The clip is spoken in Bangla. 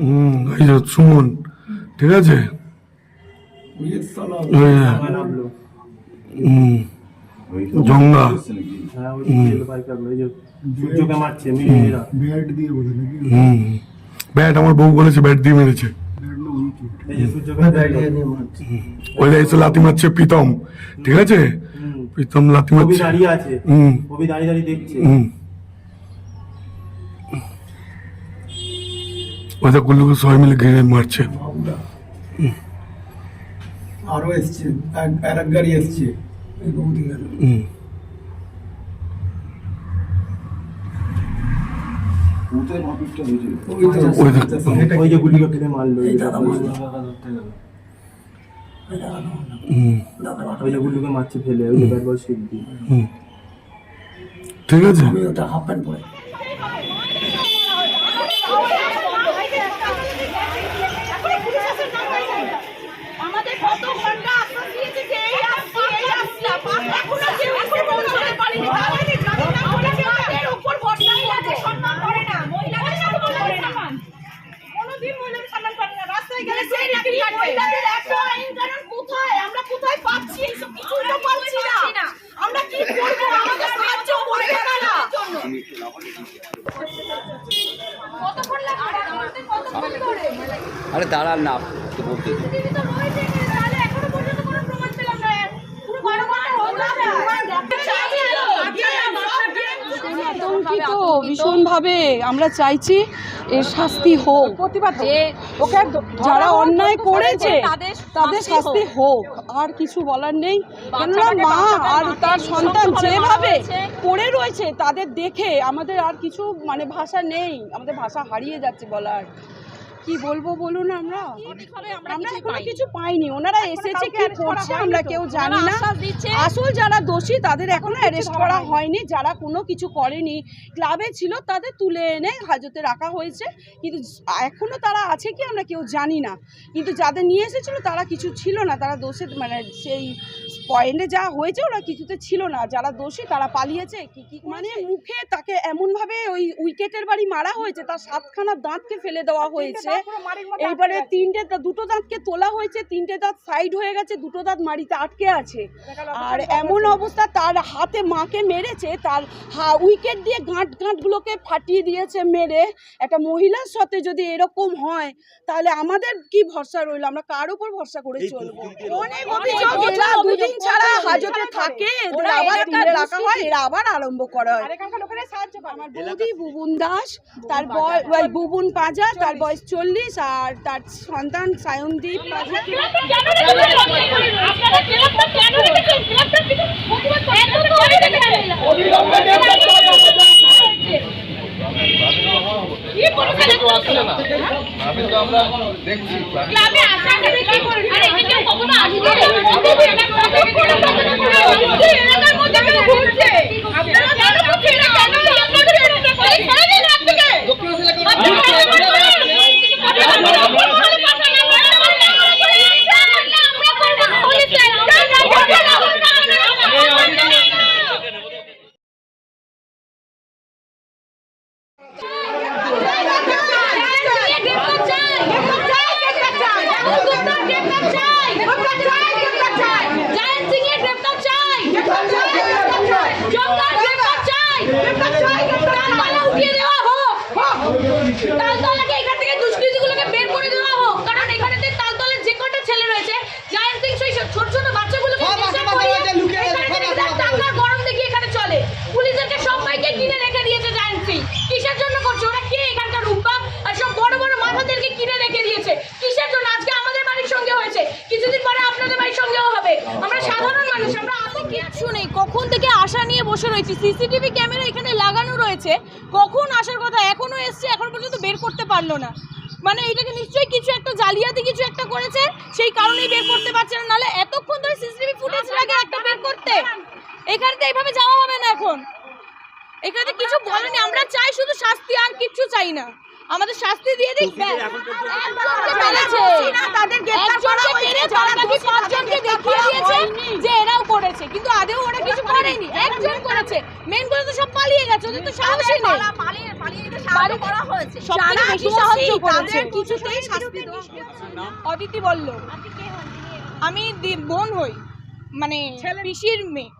হুম এই যে সুমন ঠিক আছে? হ্যাঁ। হুম জঙ্গা। ব্যাট আমার বউ বলেছে ব্যাট দিয়ে মেরেছে। ওই এসে লাথি মারছে প্রীতম ঠিক আছে? প্রীতম লাথি মারছে। দাঁড়িয়ে আছে। হুম। কবি দাঁড়িয়ে দাঁড়িয়ে দেখছে। হুম। ওই গুল্লুকে সবাই মিলে ঘিরে মারছে। আরও এসছে আর এক গাড়ি এসছে। হুম। ওই তো ওই দেখ। এটা ওই যে গুলিকে কেটে মারলো। ওই যে গুলিকে মারছে ফেলে ওই ব্যাট বল ঠিক আছে? আমি ওটা হাফ প্যান্ট পরে আমাদের কত ঘণ্টা আশ্বাস দিয়েছে যে এই আসছি এই আসছি এখনও কেউ এসে পৌঁছাতে পারেনি তাহলে কি জানি না বলে যে আমাদের উপর ভরসা মহিলাদের সম্মান করে না মহিলাদের সম্মান করে না কোনোদিন মহিলাদের সম্মান করে না রাস্তায় গেলে সেই নাকি মহিলাদের এত আইন কানুন কোথায় আমরা কোথায় পাচ্ছি এইসব কিছুই তো পাচ্ছি না আমরা কি করব আমাদের সাহায্য করবে কারা কতক্ষণ লাগবে আমাদের কতক্ষণ ধরে আরে দাঁড়ান না বলতে দিন। দিদি তো রয়েছে তাহলে এখনও পর্যন্ত কোনো প্রমাণ পেলাম না পুরো বারো ঘণ্টা হয়ে আতঙ্কিত ভীষণভাবে আমরা চাইছি এর শাস্তি হোক। প্রতিবাদ ওকে যারা অন্যায় করেছে তাদের শাস্তি হোক। আর কিছু বলার নেই। কেননা মা আর তার সন্তান যেভাবে পড়ে রয়েছে তাদের দেখে আমাদের আর কিছু মানে ভাষা নেই। আমাদের ভাষা হারিয়ে যাচ্ছে বলার। কি বলব বলুন আমরা? আমরা এখনও কিছু পাইনি। ওনারা এসেছে কি করছে আমরা কেউ জানি না। আসল যারা দোষী তাদের এখনও অ্যারেস্ট করা হয়নি। যারা কোনো কিছু করেনি ক্লাবে ছিল তাদের তুলে এনে হাজতে রাখা হয়েছে। কিন্তু এখনও তারা আছে কি আমরা কেউ জানি না। কিন্তু যাদের নিয়ে এসেছিল তারা কিছু ছিল না। তারা দোষে মানে সেই পয়েন্টে যা হয়েছে ওরা কিছুতে ছিল না। যারা দোষী তারা পালিয়েছে। কি কি মানে মুখে তাকে এমনভাবে ওই উইকেটের বাড়ি মারা হয়েছে তার সাতখানা দাঁতকে ফেলে দেওয়া হয়েছে। এইবারে তিনটে দুটো দাঁতকে তোলা হয়েছে তিনটে দাঁত সাইড হয়ে গেছে দুটো দাঁত মাড়িতে আটকে আছে। আর এমন অবস্থা তার হাতে মাকে মেরেছে তার হা উইকেট দিয়ে গাঁট গাঁটগুলোকে ফাটিয়ে দিয়েছে মেরে। একটা মহিলার সাথে যদি এরকম হয় তাহলে আমাদের কি ভরসা রইল? আমরা কার উপর ভরসা করে চলবো অনেক অভিযোগ এরা দুদিন ছাড়া হাজতে থাকে এদের আবার তুলে রাখা হয় এরা আবার আরম্ভ করা। হয় আমার বৌদি বুবুন দাস তার বয়স ওই বুবুন পাজা তার বয়স চল্লিশ আর তার সন্তান সায়নদীপ আপনারা ক্লাবটা কেন রেখেছেন ক্লাবটা কিছু প্রতিবাদ এত করে কি বলছেন ক্লাবে আসাটা কি করে আরে এটা কেউ কখনো আসবে এলাকার মধ্যে কেউ ঘুরছে আপনারা কেন করছেন এটা কেন আপনাদের এটা করে ছেড়ে দিন আপনাকে তালতলাকে এখান থেকে দুষ্কৃতীগুলোকে বের করে দেওয়া হোক কারণ এখানেতে তালতলার যে কটা ছেলে রয়েছে জায়েন্ট সিং সেই সব ছোট ছোট বাচ্চাগুলোকে ডিস্টার্ব করিয়ে এখানে থেকে তার টাকার গরম দেখি এখানে চলে পুলিশদেরকে সবাইকে কিনে রেখে দিয়েছে জায়েন্ট সিং কিসের জন্য করছে ওরা কে এখানকার রূপা আর সব বড় বড় মাথাদেরকে কিনে রেখে দিয়েছে কিসের জন্য আজকে আমাদের বাড়ির সঙ্গে হয়েছে কিছুদিন পরে আপনাদের বাড়ির সঙ্গেও হবে আমরা সাধারণ মানুষ আমরা এত কিচ্ছু নেই। কখন থেকে আশা নিয়ে বসে রয়েছি? সিসিটিভি ক্যামেরা এখানে লাগানো রয়েছে। কখন আসার কথা? এখনও এসছে এখন পর্যন্ত বের করতে পারল না। মানে এটাকে নিশ্চয়ই কিছু একটা জালিয়াতি কিছু একটা করেছে সেই কারণেই বের করতে পারছে না। নাহলে এতক্ষণ ধরে সিসিটিভি ফুটেজ লাগে একটা বের করতে? এখানে তো এইভাবে যাওয়া হবে না এখন। এখানে কিছু বলেনি। আমরা চাই শুধু শাস্তি আর কিচ্ছু চাই না। আমাদের শাস্তি দিয়ে দিক মেরেছে। একজনকে মেরে বাদ বাকি পাঁচজনকে দেখিয়ে দিয়েছে যে এরাও করে করেনি করেছে মেন করে তো সব পালিয়ে গেছে ওদের তো সাহসই নেই। বাড়ি করা হয়েছে। যারা বেশি দোষী সাহায্য করেছে। কিছুতেই শাস্তি দেওয়া। অদিতি বলল আমি বোন হই। মানে পিসির মেয়ে।